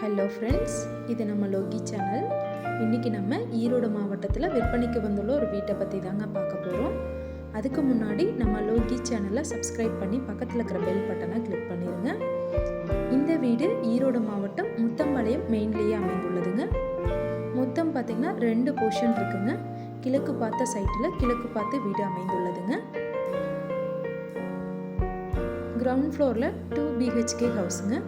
Hello friends இது நம்ம Loki channel இன்றைக்கி நம்ம ஈரோடு மாவட்டத்தில் விற்பனைக்கு வந்துள்ள ஒரு வீட்டை பற்றி தாங்க பார்க்க போகிறோம் அதுக்கு முன்னாடி நம்ம லோகி சேனலை சப்ஸ்கிரைப் பண்ணி பக்கத்தில் இருக்கிற பெல் பட்டனை கிளிக் பண்ணிடுங்க இந்த வீடு ஈரோடு மாவட்டம் முத்தம்பாளையம் மெயின்லேயே அமைந்துள்ளதுங்க. மொத்தம் பார்த்திங்கன்னா ரெண்டு போர்ஷன் இருக்குங்க. கிழக்கு பார்த்த சைட்டில் கிழக்கு பார்த்து வீடு அமைந்துள்ளதுங்க. கிரவுண்ட் ஃப்ளோரில் டூ பிஹெச்கே ஹவுஸுங்க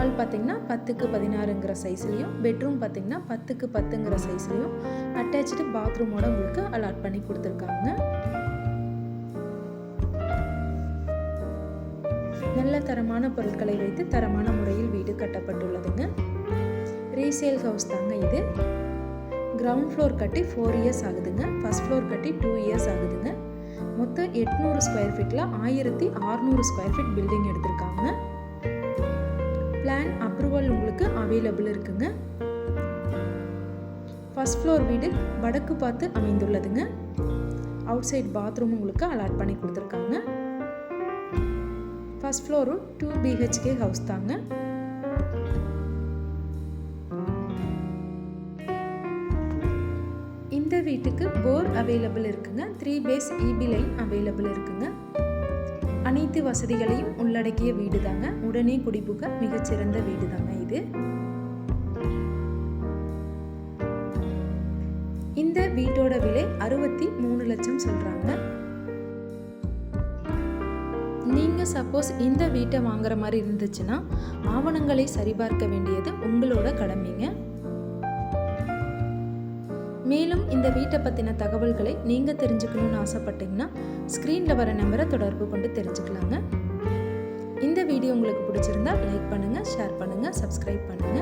ஹால் பார்த்தீங்கன்னா பத்துக்கு பதினாறுங்கிற சைஸ்லேயும் பெட்ரூம் பார்த்திங்கன்னா பத்துக்கு பத்துங்கிற சைஸ்லேயும் அட்டாச்சு பாத்ரூமோட உங்களுக்கு அலாட் பண்ணி கொடுத்துருக்காங்க. நல்ல தரமான பொருட்களை வைத்து தரமான முறையில் வீடு கட்டப்பட்டுள்ளதுங்க. ரீசேல் ஹவுஸ் தாங்க இது. கிரவுண்ட் ஃப்ளோர் கட்டி ஃபோர் இயர்ஸ் ஆகுதுங்க. ஃபஸ்ட் ஃப்ளோர் கட்டி டூ இயர்ஸ் ஆகுதுங்க. மொத்தம் எட்நூறு ஸ்கொயர் ஃபீட்டில் ஆயிரத்தி அறநூறு ஸ்கொயர் ஃபீட் பில்டிங் எடுத்திருக்காங்க. பிளான் அப்ரூவல் உங்களுக்கு அவைலபிள் இருக்குங்க. ஃபஸ்ட் ஃப்ளோர் வீடு வடக்கு பார்த்து அமைந்துள்ளதுங்க. அவுட் சைட் பாத்ரூம் உங்களுக்கு அலாட் பண்ணி கொடுத்துருக்காங்க. ஃபஸ்ட் ஃப்ளோரும் டூ பிஹெச்கே ஹவுஸ் தாங்க. இந்த வீட்டுக்கு போர் அவைலபிள் இருக்குங்க. Three phase EB line available இருக்குங்க. அனைத்து வசதிகளையும் உள்ளடக்கிய வீடு தாங்க உடனே குடிபுக மிகச்சிறந்த வீடு தாங்க இது. இந்த வீட்டோட விலை அறுபத்தி மூணு லட்சம் சொல்றாங்க. நீங்க சப்போஸ் இந்த வீட்டை வாங்குற மாதிரி இருந்துச்சுன்னா ஆவணங்களை சரிபார்க்க வேண்டியது உங்களோட கடமைங்க. மேலும் இந்த வீட்டை பற்றின தகவல்களை நீங்கள் தெரிஞ்சுக்கணும்னு ஆசைப்பட்டீங்கன்னா ஸ்க்ரீனில் வர நம்பரை தொடர்பு கொண்டு தெரிஞ்சுக்கலாங்க. இந்த வீடியோ உங்களுக்கு பிடிச்சிருந்தா லைக் பண்ணுங்கள் ஷேர் பண்ணுங்கள் சப்ஸ்கிரைப் பண்ணுங்கள்